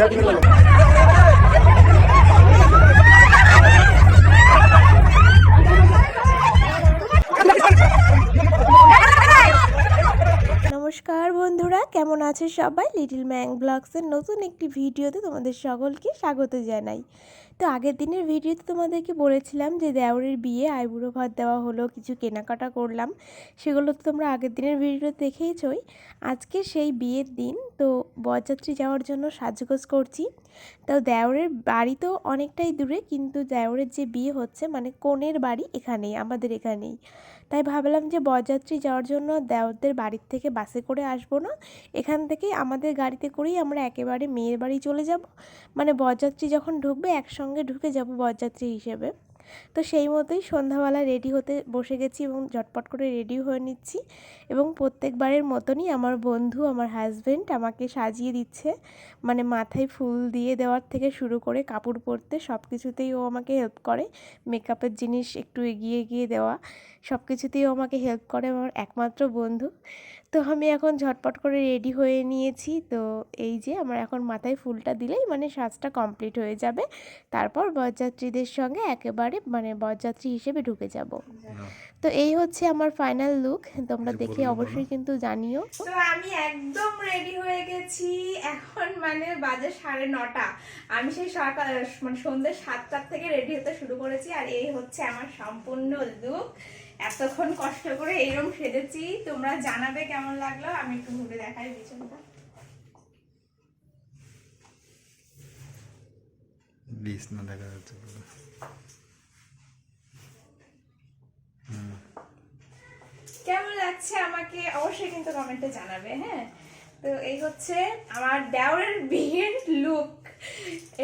Obrigado pela. আছে সবাই little Mang ব্লগসের নতুন একটি ভিডিওতে তোমাদের সকলকে স্বাগত জানাই। তো আগের দিনের ভিডিওতে তোমাদেরকে বলেছিলাম যে দেওরের বিয়ে আইবুড়ো ভাত দেওয়া হলো, কিছু কেনাকাটা করলাম, সেগুলো তো তোমরা আগের দিনের ভিডিও দেখেইছই। আজকে সেই বিয়ের দিন, তো বরযাত্রী যাওয়ার জন্য সাজগোজ করছি। তো দেওরের বাড়ি তো অনেকটাই দূরে, কিন্তু দেওরের যে বিয়ে হচ্ছে মানে কনের বাড়ি এখানেই, আমাদের এখানেই। তাই ভাবলাম যে বরযাত্রী যাওয়ার জন্য দেওরদের বাড়ির থেকে বাসে করে আসব না। এখান থেকেই আমাদের গাড়িতে করেই আমরা একেবারে মেয়ের বাড়ি চলে যাব। মানে বরযাত্রী যখন ঢুকবে, একসঙ্গে ঢুকে যাব বরযাত্রী হিসেবে। তো সেই মতোই সন্ধ্যাবেলা রেডি হতে বসে গেছি এবং ঝটপট করে রেডি হয়ে নিচ্ছি এবং প্রত্যেকবারের মতনই আমার বন্ধু, আমার হাজব্যান্ড আমাকে সাজিয়ে দিচ্ছে। মানে মাথায় ফুল দিয়ে দেওয়ার থেকে শুরু করে কাপড় পরতে সব কিছুতেই ও আমাকে হেল্প করে। মেকআপের জিনিস একটু এগিয়ে এগিয়ে দেওয়া সব কিছুতেই ও আমাকে হেল্প করে, আমার একমাত্র বন্ধু। তো আমি এখন ঝটপট করে রেডি হয়ে নিয়েছি। তো এই যে আমার এখন মাথায় ফুলটা দিলেই মানে সাজটা কমপ্লিট হয়ে যাবে। তারপর বরযাত্রীদের সঙ্গে একেবারে মানে বরযাত্রী হিসেবে ঢুকে যাব। তো এই হচ্ছে আমার ফাইনাল লুক। তোমরা দেখে অবশ্যই কিন্তু জানিও। তো আমি একদম রেডি হয়ে গেছি। এখন মানে বাজে সাড়ে নটা। আমি সেই সকাল মানে সন্ধ্যে সাতটার থেকে রেডি হতে শুরু করেছি। আর এই হচ্ছে আমার সম্পূর্ণ লুক। এতক্ষণ কষ্ট করে এইরকম সেজেছি। তোমরা জানাবে কেমন লাগল আমি একটু ঘুরে দেখাই দেখা যাচ্ছে কেমন লাগছে আমাকে অবশ্যই কিন্তু কমেন্টে জানাবে হ্যাঁ? তো এই হচ্ছে আমার দেওরের বিয়ের লুক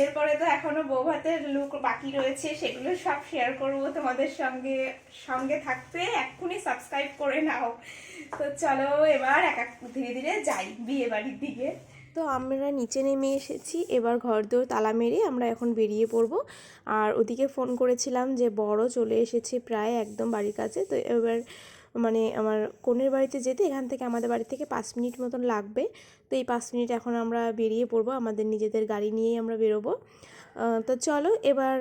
এরপরে তো এখনও বৌভাতের লুক বাকি রয়েছে, সেগুলো সব শেয়ার করব তোমাদের সঙ্গে সঙ্গে থাকতে। এক্ষুনি সাবস্ক্রাইব করে নাও। তো চলো এবার এক এক ধীরে ধীরে যাই বিয়ে বাড়ির দিকে। তো আমরা নিচে নেমে এসেছি, এবার ঘর দৌড় তালা মেরে আমরা এখন বেরিয়ে পড়ব। আর ওদিকে ফোন করেছিলাম যে বড় চলে এসেছে প্রায় একদম বাড়ির কাছে। তো এবার মানে আমার কনের বাড়িতে যেতে এখান থেকে আমাদের বাড়ি থেকে পাঁচ মিনিট মতন লাগবে। এই পাঁচ মিনিট এখন আমরা বেরিয়ে পড়ব আমাদের নিজেদের গাড়ি নিয়েই আমরা বেরোবো তো চলো এবার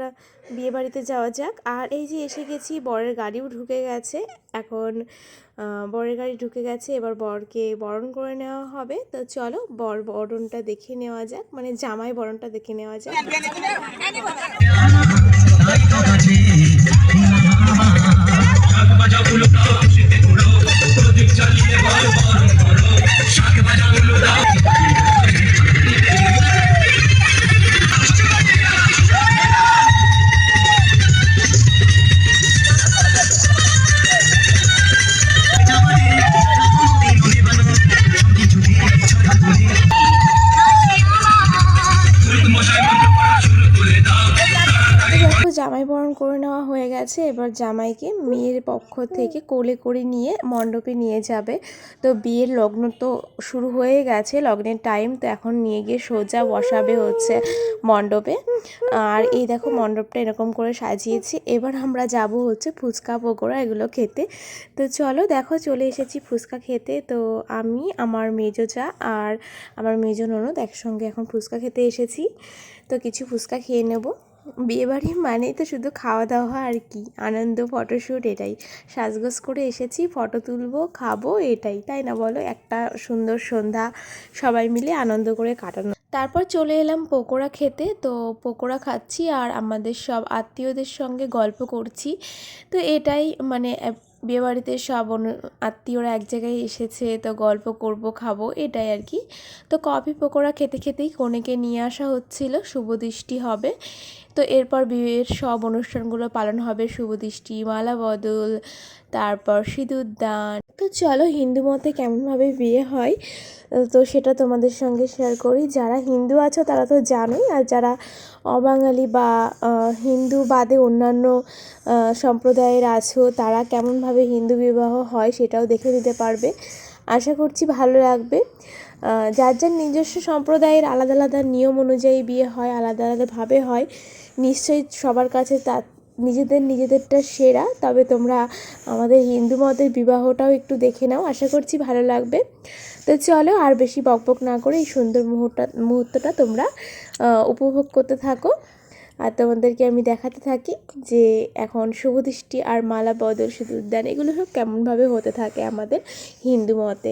বিয়ে বাড়িতে যাওয়া যাক আর এই যে এসে গেছি বরের গাড়িও ঢুকে গেছে এখন বরের গাড়ি ঢুকে গেছে এবার বরকে বরণ করে নেওয়া হবে তো চলো বর বরণটা দেখে নেওয়া যাক মানে জামাই বরণটা দেখে নেওয়া যাক করে নেওয়া হয়ে গেছে। এবার জামাইকে মেয়ের পক্ষ থেকে কোলে করে নিয়ে মণ্ডপে নিয়ে যাবে। তো বিয়ের লগ্ন তো শুরু হয়ে গেছে, লগ্নের টাইম তো এখন নিয়ে গিয়ে সোজা বসাবে হচ্ছে মণ্ডপে। আর এই দেখো মণ্ডপটা এরকম করে সাজিয়েছি। এবার আমরা যাব হচ্ছে ফুচকা, পকোড়া এগুলো খেতে। তো চলো দেখো চলে এসেছি ফুচকা খেতে। তো আমি, আমার মেজো চা আর আমার মেজো ননদ একসঙ্গে এখন ফুচকা খেতে এসেছি। তো কিছু ফুচকা খেয়ে নেব। বিয়েবাড়ি মানেই তো শুধু খাওয়া দাওয়া আর কি। আনন্দ ফটোশ্যুট এটাই। সাজগোজ করে এসেছি, ফটো তুলবো, খাব এটাই, তাই না বলো? একটা সুন্দর সন্ধ্যা, সবাই মিলে আনন্দ করে কাটানো। তারপর চলে এলাম পকোড়া খেতে, তো পকোড়া খাচ্ছি আর আমাদের সব আত্মীয়দের সঙ্গে গল্প করছি। তো এটাই মানে বিয়েবাড়িতে সব অনু- আত্মীয়রা এক জায়গায় এসেছে, তো গল্প করব, খাব এটাই আর কি। তো কফি পকোড়া খেতে খেতেই কনেকে নিয়ে আসা হচ্ছিল শুভদৃষ্টি হবে। তো এরপর বিয়ের সব অনুষ্ঠানগুলো পালন হবে শুভদৃষ্টি মালা বদল তারপর সিঁদুর দান তো চলো হিন্দু মতে কেমনভাবে বিয়ে হয়? তো সেটা তোমাদের সঙ্গে শেয়ার করি। যারা হিন্দু আছো তারা তো জানোই, আর যারা অবাঙালি বা হিন্দু বাদে অন্যান্য সম্প্রদায়ের আছো, তারা কেমনভাবে হিন্দু বিবাহ হয় সেটাও দেখে নিতে পারবে। আশা করছি ভালো লাগবে। যার যার নিজস্ব সম্প্রদায়ের আলাদা আলাদা নিয়ম অনুযায়ী বিয়ে হয়, আলাদা আলাদাভাবে হয়, নিশ্চয়ই সবার কাছে তা, নিজেদের নিজেদেরটা সেরা। তবে তোমরা আমাদের হিন্দু মতের বিবাহটাও একটু দেখে নাও, আশা করছি ভালো লাগবে। তো চলো আর বেশি বকবক না করে এই সুন্দর মুহূর্তটা মুহূর্তটা তোমরা উপভোগ করতে থাকো। আর তোমাদেরকে আমি দেখাতে থাকি যে এখন শুভদৃষ্টি আর মালা বদল সিঁদুর দান এগুলো সব কেমনভাবে হতে থাকে আমাদের হিন্দু মতে।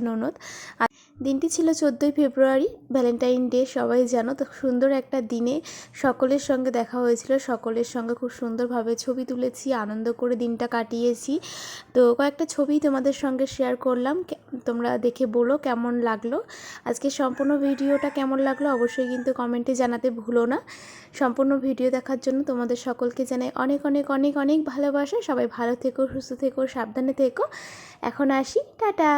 ননদ আর দিনটি ছিল চোদ্দোই ফেব্রুয়ারি, ভ্যালেন্টাইন ডে, সবাই জানো। তো সুন্দর একটা দিনে সকলের সঙ্গে দেখা হয়েছিল, সকলের সঙ্গে খুব সুন্দরভাবে ছবি তুলেছি, আনন্দ করে দিনটা কাটিয়েছি। তো কয়েকটা ছবি তোমাদের সঙ্গে শেয়ার করলাম তোমরা দেখে বলো কেমন লাগল। আজকে সম্পূর্ণ ভিডিওটা কেমন লাগল অবশ্যই কিন্তু কমেন্টে জানাতে ভুলো না। সম্পূর্ণ ভিডিও দেখার জন্য তোমাদের সকলকে জানাই অনেক অনেক অনেক অনেক ভালোবাসা। সবাই ভালো থেকো, সুস্থ থেকো, সাবধানে থেকো। এখন আসি, টাটা!